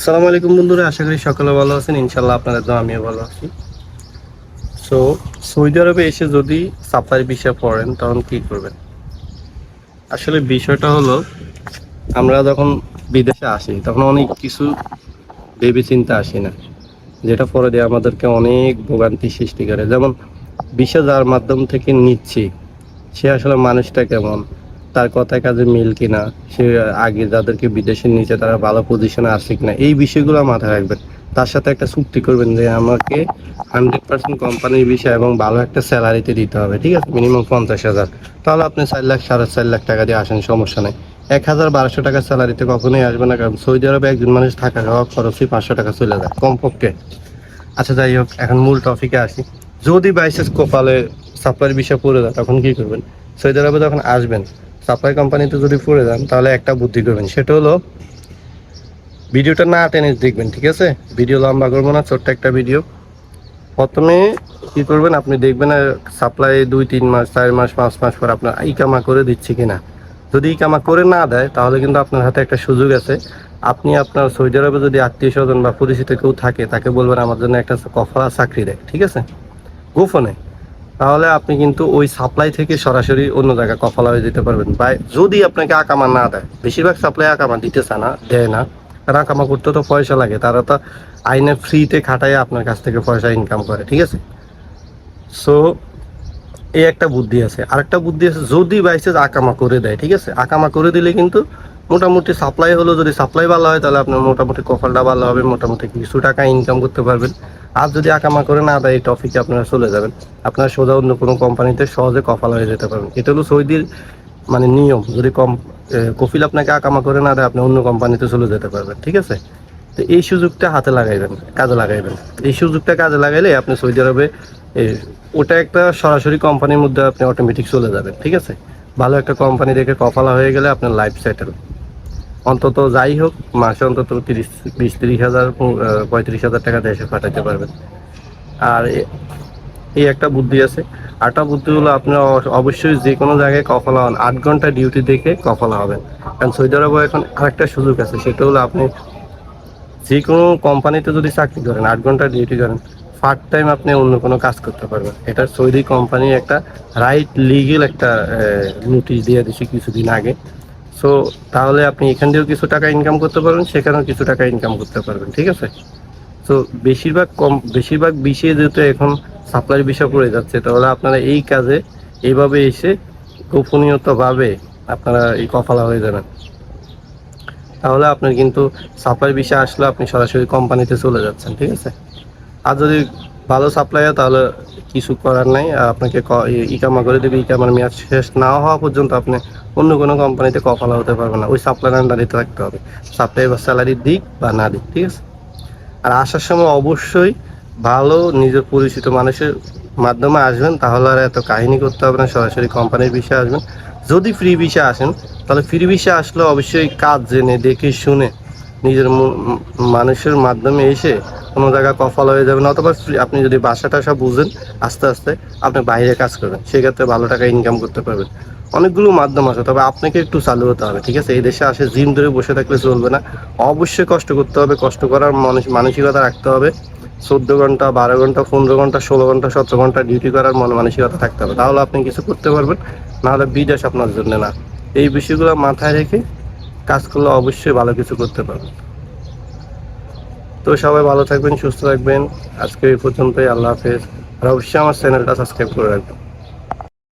আসসালামু আলাইকুম বন্ধুরা, আশা করি সকলে ভালো আছেন। ইনশাল্লাহ আপনাদের তো আমিও ভালো আছি। সো সৌদি আরবে এসে যদি সাপ্লাই বিষয় পড়েন, তখন কি করবেন? আসলে বিষয়টা হলো, আমরা যখন বিদেশে আসি, তখন অনেক কিছু ভেবে চিন্তা আসি না। যেটা পরে দিয়ে আমাদেরকে অনেক ভোগান্তি সৃষ্টি করে। যেমন বিষয় যার মাধ্যম থেকে নিচ্ছি, সে আসলে মানুষটা কেমন? তার কথায় কাজে মিল কিনা, সে আগে যাদেরকে বিদেশে নিচে তারা ভালো পজিশনে আছে কিনা, এই বিষয়গুলো মাথায় রাখবেন। তার সাথে একটা চুক্তি করবেন যে আমাকে হান্ড্রেড পার্সেন্ট কোম্পানির বিষয় এবং ভালো একটা স্যালারিতে দিতে হবে, ঠিক আছে? মিনিমাম পঞ্চাশ হাজার। তাহলে আপনি চার লাখ, সাড়ে চার লাখ টাকা দিয়ে আসেন, সমস্যা নেই। এক হাজার বারোশো টাকার স্যালারিতে কখনোই আসবে না, কারণ সৌদি আরবে একজন মানুষ থাকা খাওয়া খরচই পাঁচশো টাকা চলে যায়, কমপক্ষে। আচ্ছা যাই হোক, এখন মূল টপিকে আসি। যদি বাইসেস কপালে সাপ্লাইয়ের বিষয় পড়ে যায়, তখন কি করবেন? সৌদি আরবে যখন আসবেন সাপ্লাই কোম্পানিতে যদি পড়ে যান, তাহলে একটা বুদ্ধি করবেন। সেটা হলো, ভিডিওটা না টেনে দেখবেন, ঠিক আছে? ভিডিও লম্বা করব না, ছোট্ট একটা ভিডিও। প্রথমে কি করবেন, আপনি দেখবেন সাপ্লাই দুই, তিন মাস, চার মাস, পাঁচ মাস পর আপনার ইকামা করে দিচ্ছে কিনা। যদি ইকামা করে না দেয়, তাহলে কিন্তু আপনার হাতে একটা সুযোগ আছে। আপনি আপনার সৌদি আরবে যদি আত্মীয় স্বজন বা পরিচিত কেউ থাকে, তাকে বলবেন, আমার জন্য একটা কফলা চাকরি দেয়। ঠিক আছে? গোপনে। তাহলে আপনি কিন্তু ওই সাপ্লাই থেকে সরাসরি অন্য জায়গায় কফলা হয়ে যেতে পারবেন। বা যদি আপনাকে আকামা না দেয়, বেশিরভাগ সাপ্লাই আকামা দিতে চায় না, দেয় না। তারা আকামা করতে তো পয়সা লাগে, তারা তো আইনে ফ্রিতে খাটায় আপনার কাছ থেকে পয়সা ইনকাম করে, ঠিক আছে? সো এই একটা বুদ্ধি আছে। আরেকটা বুদ্ধি আছে, যদি বাইসেস আকামা করে দেয়, ঠিক আছে? আকামা করে দিলে কিন্তু মোটামুটি সাপ্লাই হলো, যদি সাপ্লাই ভালো হয়, তাহলে আপনার মোটামুটি কপালটা ভালো হবে, মোটামুটি কিছু টাকা ইনকাম করতে পারবেন। আর যদি আকামা করে না দেয়, এই টপিকে আপনারা চলে যাবেন। আপনারা সোজা অন্য কোনো কোম্পানিতে সহজে কফাল হয়ে যেতে পারবেন। এটা হলো সৌদির মানে নিয়ম। যদি কম কফিল আপনাকে আকামা করে না দেয়, আপনি অন্য কোম্পানিতে চলে যেতে পারবেন, ঠিক আছে? তো এই সুযোগটা হাতে লাগাইবেন, কাজে লাগাইবেন। এই সুযোগটা কাজে লাগাইলে আপনি সৌদি আরবে ওটা একটা সরাসরি কোম্পানির মধ্যে আপনি অটোমেটিক চলে যাবেন, ঠিক আছে? ভালো একটা কোম্পানি দেখে কফালা হয়ে গেলে আপনার লাইফ সেটেল অন্তত যাই হোক, মাসে অন্তত তিরিশ, বিশ, তিরিশ হাজার পঁয়ত্রিশ হাজার টাকা দেশে পাঠাতে পারবেন। আর এই একটা বুদ্ধি আছে। আরেকটা বুদ্ধি হলো আপনি অবশ্যই যে কোনো জায়গায় কফলা হন, আট ঘণ্টা ডিউটি দেখে কফলা হবেন। কারণ সৌদি আরবে এখন আরেকটা সুযোগ আছে, সেটা হলো আপনি যে কোনো কোম্পানিতে যদি চাকরি করেন, আট ঘণ্টা ডিউটি করেন ফার্ট টাইম আপনি অন্য কোনো কাজ করতে পারবেন। এটা সৌদি কোম্পানি একটা রাইট লিগেল একটা নোটিশ দিয়ে দিচ্ছে কিছুদিন আগে। সো তাহলে আপনি এখান দিয়েও কিছু টাকা ইনকাম করতে পারবেন, সেখানেও কিছু টাকা ইনকাম করতে পারবেন, ঠিক আছে? তো বেশিরভাগ কম, বেশিরভাগ বিষয়ে যেহেতু এখন সাপ্লাই বিষয় পড়ে যাচ্ছে, তাহলে আপনারা এই কাজে এইভাবে এসে গোপনীয়তভাবে আপনারা এই কফালা হয়ে যাবেন। তাহলে আপনার কিন্তু সাপ্লাই বিষয় আসলে আপনি সরাসরি কোম্পানিতে চলে যাচ্ছেন, ঠিক আছে? আর যদি ভালো সাপ্লাই হয় তাহলে কিছু করার নাই। আপনাকে ইকামা করে দেবে, ইকামার মেয়াদ শেষ না হওয়া পর্যন্ত আপনি অন্য কোনো কোম্পানিতে কফালা হতে পারবেন না। ওই সাপ্লাই আন্ডারে থাকতে হবে। সাপ্লাই বা স্যালারি দিক বা না দিক, ঠিক আছে? আর আসার সময় অবশ্যই ভালো নিজের পরিচিত মানুষের মাধ্যমে আসবেন, তাহলে আর এত কাহিনী করতে হবে না, সরাসরি কোম্পানির বিষয়ে আসবেন। যদি ফ্রি বিষয়ে আসেন, তাহলে ফ্রি বিষয়ে আসলে অবশ্যই কাজ জেনে, দেখে শুনে নিজের মানুষের মাধ্যমে এসে কোনো জায়গায় কফল হয়ে যাবেন অথবা আপনি যদি বাসা টাসা বুঝেন আস্তে আস্তে আপনি বাইরে কাজ করবেন, সেক্ষেত্রে ভালো টাকা ইনকাম করতে পারবেন। অনেকগুলো মাধ্যম আছে, তবে আপনাকে একটু চালু হতে হবে, ঠিক আছে? এই দেশে আসে জিম ধরে বসে থাকলে চলবে না। অবশ্যই কষ্ট করতে হবে, কষ্ট করার মানুষ, মানসিকতা রাখতে হবে। চোদ্দ ঘণ্টা, বারো ঘণ্টা, পনেরো ঘণ্টা, ষোলো ঘণ্টা, সতেরো ঘণ্টা ডিউটি করার মন মানসিকতা থাকতে হবে। তাহলে আপনি কিছু করতে পারবেন, নাহলে বিদেশ আপনার জন্য না। এই বিষয়গুলো মাথায় রেখে কাজ করলে অবশ্যই ভালো কিছু করতে পারবেন তো সবাই ভালো থাকবেন, সুস্থ থাকবেন। আজকে এই পর্যন্তই, আল্লাহ হাফেজ। আর অবশ্যই আমার চ্যানেলটা সাবস্ক্রাইব করে রাখবেন।